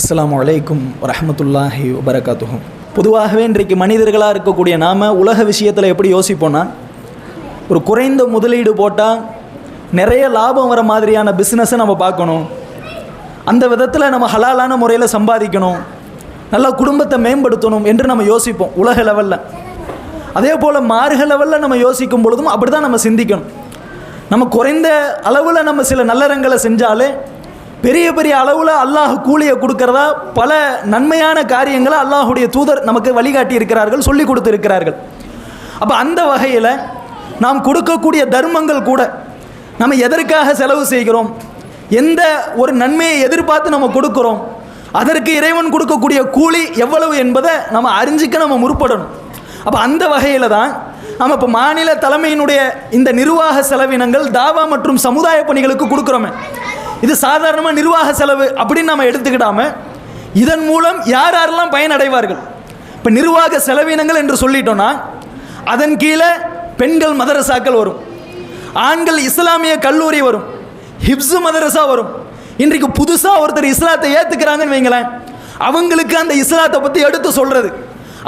அஸ்லாம் அலைக்கும் வரமத்துல்லாஹி வபரகாத்துஹும் பொதுவாகவே இன்றைக்கு மனிதர்களாக இருக்கக்கூடிய நாம் உலக விஷயத்தில் எப்படி யோசிப்போன்னா ஒரு குறைந்த முதலீடு போட்டால் நிறைய லாபம் வர மாதிரியான பிஸ்னஸை நம்ம பார்க்கணும். அந்த விதத்தில் நம்ம ஹலாலான முறையில் சம்பாதிக்கணும். நல்லா குடும்பத்தை மேம்படுத்தணும் என்று நம்ம யோசிப்போம் உலக லெவலில் அதே போல் மார்க லெவலில் நம்ம யோசிக்கும் பொழுதும் அப்படி தான் நம்ம சிந்திக்கணும். நம்ம குறைந்த அளவில் நம்ம சில நல்லறங்களை செஞ்சாலே பெரிய பெரிய அளவில் அல்லாஹ் கூலியை கொடுக்கறதா பல நன்மையான காரியங்களை அல்லாஹுடைய தூதர் நமக்கு வழிகாட்டி இருக்கிறார்கள் சொல்லி கொடுத்துருக்கிறார்கள். அப்போ அந்த வகையில் நாம் கொடுக்கக்கூடிய தர்மங்கள் கூட நம்ம எதற்காக செலவு செய்கிறோம் எந்த ஒரு நன்மையை எதிர்பார்த்து நம்ம கொடுக்குறோம் அதற்கு இறைவன் கொடுக்கக்கூடிய கூலி எவ்வளவு என்பதை நம்ம அறிஞ்சிக்க நம்ம முற்படணும். அப்போ அந்த வகையில் தான் நம்ம இப்போ மாநில தலைமையினுடைய இந்த நிர்வாக செலவினங்கள் தாவா மற்றும் சமுதாய பணிகளுக்கு கொடுக்குறோமே. இது சாதாரணமாக நிர்வாக செலவு அப்படின்னு நம்ம எடுத்துக்கிடாம இதன் மூலம் யார் யாரெல்லாம் பயனடைவார்கள்? இப்போ நிர்வாக செலவினங்கள் என்று சொல்லிட்டோன்னா அதன் கீழே பெண்கள் மதரசாக்கள் வரும். ஆண்கள் இஸ்லாமிய கல்லூரி வரும். ஹிப்ஸு மதரசா வரும். இன்றைக்கு புதுசாக ஒருத்தர் இஸ்லாத்தை ஏற்றுக்கிறாங்கன்னு வைங்களேன் அவங்களுக்கு அந்த இஸ்லாத்தை பற்றி எடுத்து சொல்கிறது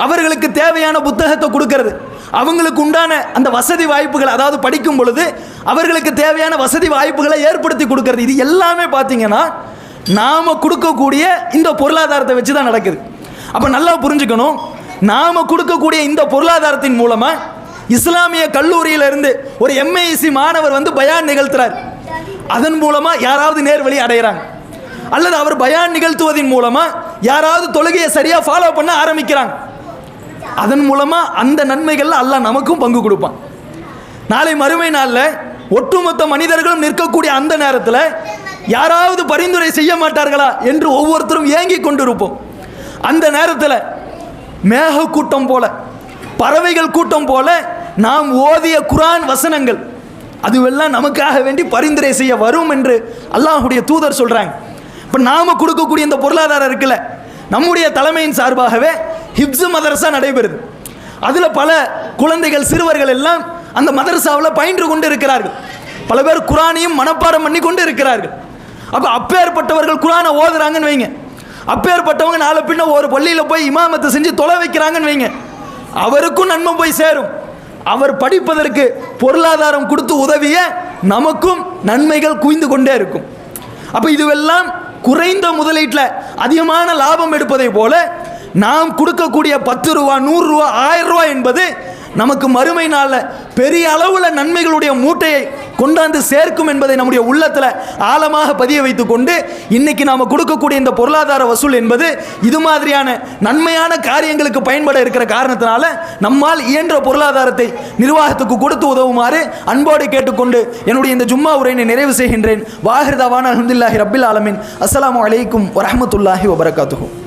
அவர்களுக்கு தேவையான புத்தகத்தை கொடுக்கறது. அவங்களுக்கு உண்டான அந்த வசதி வாய்ப்புகள் அதாவது படிக்கும் பொழுது அவர்களுக்கு தேவையான வசதி வாய்ப்புகளை ஏற்படுத்தி கொடுக்கறது. இது எல்லாமே பார்த்தீங்கன்னா நாம் கொடுக்கக்கூடிய இந்த பொருளாதாரத்தை வச்சு தான் நடக்குது. அப்போ நல்லா புரிஞ்சுக்கணும் நாம் கொடுக்கக்கூடிய இந்த பொருளாதாரத்தின் மூலமாக இஸ்லாமிய கல்லூரியிலிருந்து ஒரு எம்ஏசி மாணவர் வந்து பயான் நிகழ்த்துறார். அதன் மூலமாக யாராவது நேர்வழி அடைகிறாங்க. அல்லது அவர் பயான் நிகழ்த்துவதன் மூலமாக யாராவது தொழுகையை சரியாக ஃபாலோ பண்ண ஆரம்பிக்கிறாங்க. அதன் மூலமாக அந்த நன்மைகள் அல்லாஹ் நமக்கும் பங்கு கொடுப்பான். நாளை மறுமை நாளில் ஒட்டுமொத்த மனிதர்களும் நிற்கக்கூடிய அந்த நேரத்தில் யாராவது பரிந்துரை செய்ய மாட்டார்களா என்று ஒவ்வொருத்தரும் ஏங்கி கொண்டிருப்போம். அந்த நேரத்தில் மேக கூட்டம் போல பறவைகள் கூட்டம் போல நாம் ஓதிய குரான் வசனங்கள் அதுவெல்லாம் நமக்காக வேண்டி பரிந்துரை செய்ய வரும் என்று அல்லாஹுடைய தூதர் சொல்கிறாங்க இப்போ நாம் கொடுக்கக்கூடிய இந்த பொருளாதாரம் இருக்குல்ல நம்முடைய தலைமையின் சார்பாகவே ஹிப்ஸு மதரசா நடைபெறுது. அதில் பல குழந்தைகள் சிறுவர்கள் எல்லாம் அந்த மதரசாவில் பயின்று கொண்டு இருக்கிறார்கள் பல பேர் குரானையும் மனப்பாடம் பண்ணி கொண்டு இருக்கிறார்கள் அப்போ அப்பேற்பட்டவர்கள் குரானை ஓதுறாங்கன்னு வைங்க. அப்பேற்பட்டவங்க நாலு பின்ன ஒரு பள்ளியில் போய் இமாமத்தை செஞ்சு தொலை வைக்கிறாங்கன்னு வைங்க. அவருக்கும் நன்மை போய் சேரும். அவர் படிப்பதற்கு பொருளாதாரம் கொடுத்து உதவிய நமக்கும் நன்மைகள் குவிந்து கொண்டே இருக்கும். அப்போ இதுவெல்லாம் குறைந்த முதலீட்டில் அதிகமான லாபம் எடுப்பதை போல நாம் கொடுக்கக்கூடிய பத்து ரூபா நூறு ரூபா ஆயிரம் ரூபா என்பது நமக்கு மறுமை நாளில் பெரிய அளவில் நன்மைகளுடைய மூட்டையை கொண்டாந்து சேர்க்கும் என்பதை நம்முடைய உள்ளத்தில் ஆழமாக பதிய வைத்து கொண்டு இன்னைக்கு நாம் கொடுக்கக்கூடிய இந்த பொருளாதார வசூல் என்பது இது மாதிரியான நன்மையான காரியங்களுக்கு பயன்பட இருக்கிற காரணத்தினால நம்மால் இயன்ற பொருளாதாரத்தை நிர்வாகத்துக்கு கொடுத்து உதவுமாறு அன்போடு கேட்டுக்கொண்டு என்னுடைய இந்த ஜும்மா உரையினை நிறைவு செய்கின்றேன். வாகிருதாவான அஹமதுல்லாஹி ரபில் ஆலமின். அஸ்லாம் வலைக்கும் வரமத்துல்லாஹி வபரகாத்துகும்